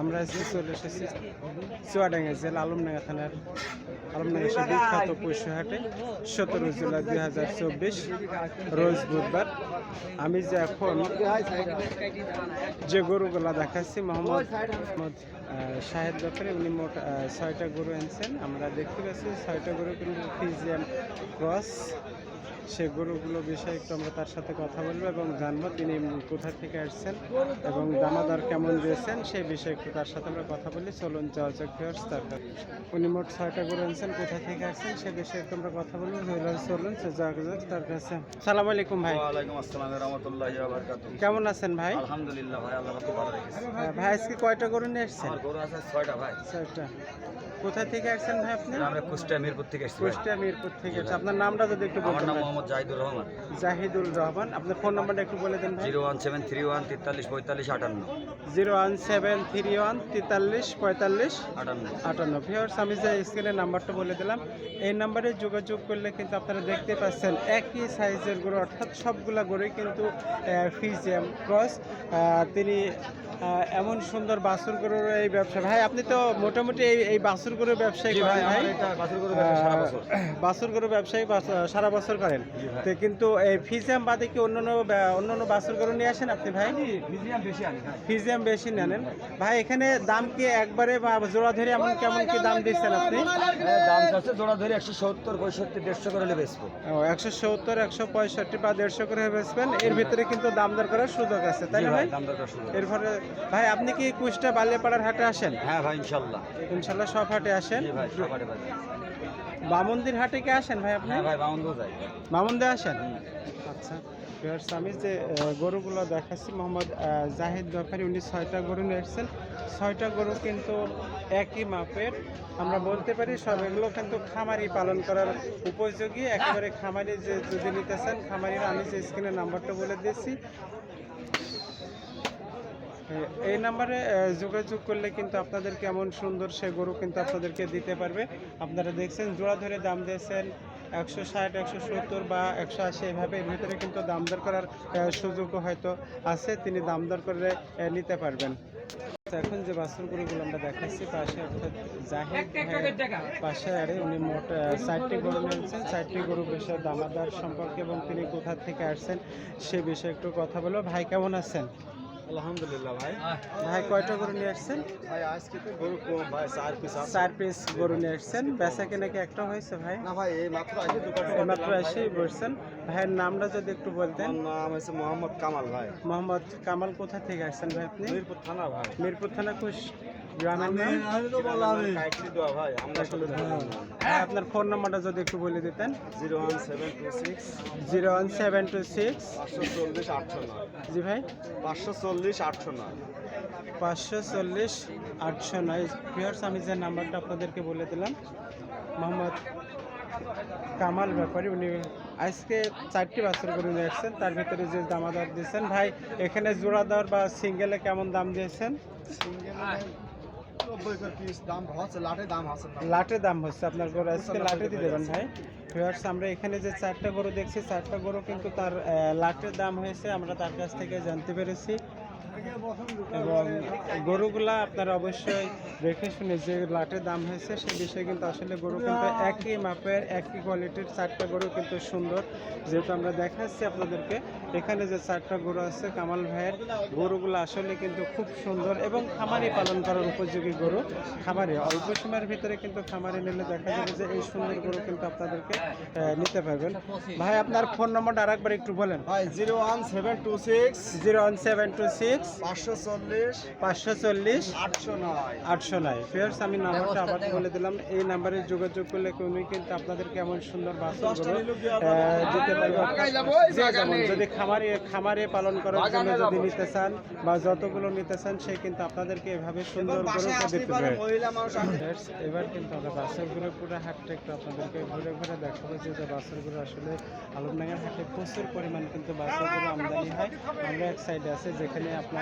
আমরা আজকে চলে এসেছি চুয়াডাঙ্গা জেলা আলমডাঙ্গা থানার আলমডাঙ্গা সে বিখ্যাত পশুহাটে, সতেরো জুলাই দুই হাজার চব্বিশ, রোজ বুধবার। আমি যে এখন যে গরুগুলা দেখাচ্ছি, মোহাম্মদ মোহাম্মদ শাহেদ ব্যাপারে, উনি মোট ছয়টা গরু এনেছেন। আমরা দেখতে পাচ্ছি ছয়টা গরু কিন্তু ফিজিয়ান ক্রস। সে গরুগুলো বিষয়ে একটু আমরা তার সাথে কথা বলব এবং জানব তিনি কোথা থেকে আসছেন এবং দামাদার কেমন দিয়েছেন সেই বিষয়ে একটু তার সাথে আমরা কথা বলি। চলুন যাওয়া যাক ভিউয়ার্স তার উনি মোট ছয়টা গরু এনেছেন কোথা থেকে আসছেন সে বিষয়ে একটু আমরা কথা বলব। চলুন চলুন সে যাওয়া যাক তার কাছে। সালাম আলাইকুম ভাই। ওয়ালাইকুম আসসালাম রহমতুল্লাহি ওয়া বারাকাতুহু কেমন আছেন ভাই? আলহামদুলিল্লাহ ভাই আল্লাহ পাক ভালো রেখেছে। আহ, ভাই আজকে কয়টা গরু নিয়ে এসছেন আমার গরু আছে ছয়টা ভাই। ছয়টা। কোথা থেকে আসছেন ভাই আপনি? আমরা কুষ্টিয়া মিরপুর থেকে ভাই। কুষ্টিয়া মিরপুর থেকে আসছেন। আপনার নামটা যদি একটু বলেন আমার নাম মোহাম্মদ জাহিদুর রহমান। জাহিদুল রহমান আপনার ফোন নাম্বারটা একটু বলে দেন ভাই। Zero one seven three one তেতাল্লিশ পঁয়তাল্লিশ আটান্ন। Zero one seven three one তেতাল্লিশ পঁয়তাল্লিশ আটান্ন। ভিওর্স আমি যে স্ক্রিনের নাম্বারটা বলে দিলাম এই নাম্বারে যোগাযোগ করলে কিন্তু আপনারা দেখতে পাচ্ছেন একই সাইজের গরু অর্থাৎ সবগুলা গরুই কিন্তু ফিজিয়াম ক্রস তিনি এমন সুন্দর বাছুর গরুর এই ব্যবসা। ভাই আপনি তো মোটামুটি এই এই বাছুর গরুর ব্যবসায়ী ভাই করেন ভাই? আমার এটা বাছুর গরু ব্যবসা সারা বছর। বাছুর গরু ব্যবসায়ী সারা বছর করেন। তো কিন্তু এই ফিজিয়াম বাদে কি অন্য অন্য বাছুর গরু নিয়ে আসেন আপনি ভাই? ফিজিয়াম বেশি নেন। ভাই এখানে দাম কি একবারে বা জোড়া ধরে এমন কেমন কি দাম দিচ্ছেন আপনি? হ্যাঁ, দাম যাচ্ছে জোড়া ধরে একশো সত্তর পঁয়ষট্টি দেড়শো করে হলে বেচবো। একশো সত্তর একশো পঁয়ষট্টি বা দেড়শো করে বেচবেন। এর ভিতরে কিন্তু দাম দর করার সুযোগ আছে তাই না ভাই শুরু এরপরে ভাই আপনি কি কুষ্টা বালিয়াপাড়ার হাটে আসেন? হ্যাঁ ভাই ইনশাল্লাহ। ইনশাল্লাহ সব হাটে আসেন। ভাই বামন্দির হাটে কি আসেন ভাই আপনি? হ্যাঁ ভাই বাউন্ড যাই। মামুন্দে আসেন? আচ্ছা ভিউয়ার্স, আমি যে গরুগুলো দেখাচ্ছি মোহাম্মদ জাহিদ ব্যাপারী উনি ছয়টা গরু নিয়ে এসেছেন ছয়টা গরু কিন্তু একই মাপের। আমরা বলতে পারি সব এগুলো কিন্তু খামারি পালন করার উপযোগী। একেবারে খামারি যে যদি নিতে চান খামারিরা আমি যে স্ক্রিনের নাম্বারটা বলে দিয়েছি। এই নাম্বারে যোগাযোগ করলে কিন্তু আপনাদের কেমন সুন্দর সে গরু কিন্তু আপনাদেরকে দিতে পারবে। আপনারা দেখছেন জোড়া ধরে দাম দিয়েছেন একশো ষাট একশো সত্তর বা একশো আশি এভাবে এর ভিতরে কিন্তু দাম দর করার সুযোগও হয়তো আছে তিনি দাম দর করে নিতে পারবেন। এখন যে বাসুর গরুগুলো আমরা দেখাচ্ছি পাশে অর্থাৎ জাহিদ পাশে আরে উনি মোট চারটি গরু নিয়েছেন। চারটি গরু বিষয়ে দামাদার সম্পর্কে এবং তিনি কোথা থেকে আসছেন সে বিষয়ে একটু কথা বলব। ভাই কেমন আছেন? আলহামদুলিল্লাহ ভাই। ভাই কয়টা গরু নিয়ে আসছেন? ভাই আজকে তো গরু কম ভাই চার পিস চার পিস গরু নিয়ে আসছেন। বেচা কেনা কি একটা হয়েছে ভাই? না ভাই এই মাত্র আসে এই মাত্র এসেই বসছেন। ভাইয়ের নামটা যদি একটু বলতেন। নাম হচ্ছে মোহাম্মদ কামাল ভাই। মোহাম্মদ কামাল কোথা থেকে আসছেন ভাই আপনি? মিরপুর থানা ভাই। মিরপুর থানা কুশ ভাই, আপনার ফোন নাম্বারটা যদি একটু বলে দিতেন। Zero one seven two six. Zero one seven two six. পাঁচশো চল্লিশ আটশো নয়। জি ভাই। পাঁচশো চল্লিশ আটশো নয়। পাঁচশো চল্লিশ আটশো নয়। ভিউয়ার্স আমি যে নাম্বারটা আপনাদেরকে বলে দিলাম মোহাম্মদ কামাল ব্যাপারী উনি আজকে চারটি বাছর করে নিয়ে আসছেন। তার ভিতরে যে দামাদার দিয়েছেন। ভাই এখানে জোড়া দর বা সিঙ্গেলে কেমন দাম দিয়েছেন? নব্বই করে পিস দাম হচ্ছে লাটে দাম হচ্ছে লাটে দাম হচ্ছে আপনার গরু আজকে লাটে দিয়ে দেবেন ভাই। ভিউয়ার্স আমরা এখানে যে চারটা গরু দেখছি চারটা গরু কিন্তু তার আহ, লাটের দাম হয়েছে আমরা তার কাছ থেকে জানতে পেরেছি। এবং গরুগুলা আপনারা অবশ্যই দেখে শুনে যে লাটের দাম হয়েছে সে বিষয়ে কিন্তু আসলে গরু কিন্তু একই মাপের একই কোয়ালিটির চারটা গরু কিন্তু সুন্দর। যেহেতু আমরা দেখাচ্ছি আপনাদেরকে এখানে যে চারটা গরু আছে কামাল ভাইয়ের গরুগুলো আসলে কিন্তু খুব সুন্দর এবং খামারি পালন করার উপযোগী গরু খামারে। অল্প সময়ের ভিতরে কিন্তু খামারে নিলে দেখা যাবে যে এই সুন্দর গরু কিন্তু আপনাদেরকে নিতে পারবেন। ভাই আপনার ফোন নম্বরটা আরেকবার একটু বলেন। ভাই zero one seven two six zero one seven two six পাঁচশো চল্লিশ পাঁচশো চল্লিশ আটশো নয়। আটশো নয়। ফিয়ার্স আমি নাম্বারটা আবার বলে দিলাম। এই নাম্বারে যোগাযোগ করলে উনি কিন্তু আপনাদের কেমন সুন্দর বাসন দিতে পারবে যদি খামারে খামারে পালন করার জন্য যদি নিতে চান বা যতগুলো নিতে চান সে কিন্তু আপনাদেরকে এভাবে সুন্দর করে দিতে পারবে মহিলা মানুষ Friends, এবার কিন্তু আমরা বাসরগুলো পুরো হাটটা একটু আপনাদেরকে ঘুরে ঘুরে দেখাবো যে যে বাসরগুলো আসলে আলমডাঙ্গার হাটে প্রচুর পরিমাণ কিন্তু বাসরগুলো আমদানি হয়। আমরা এক সাইডে আছে যেখানে আপনার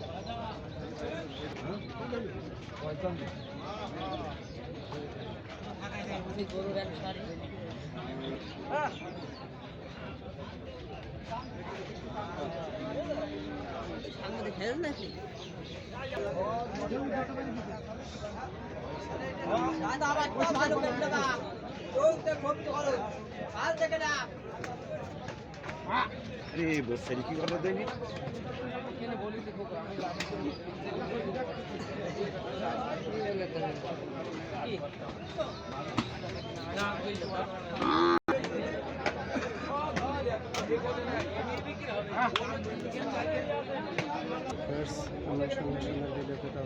এসব কোন পাঠাবা First, আমরা সুন্দর সুন্দর ভিডিও পেতে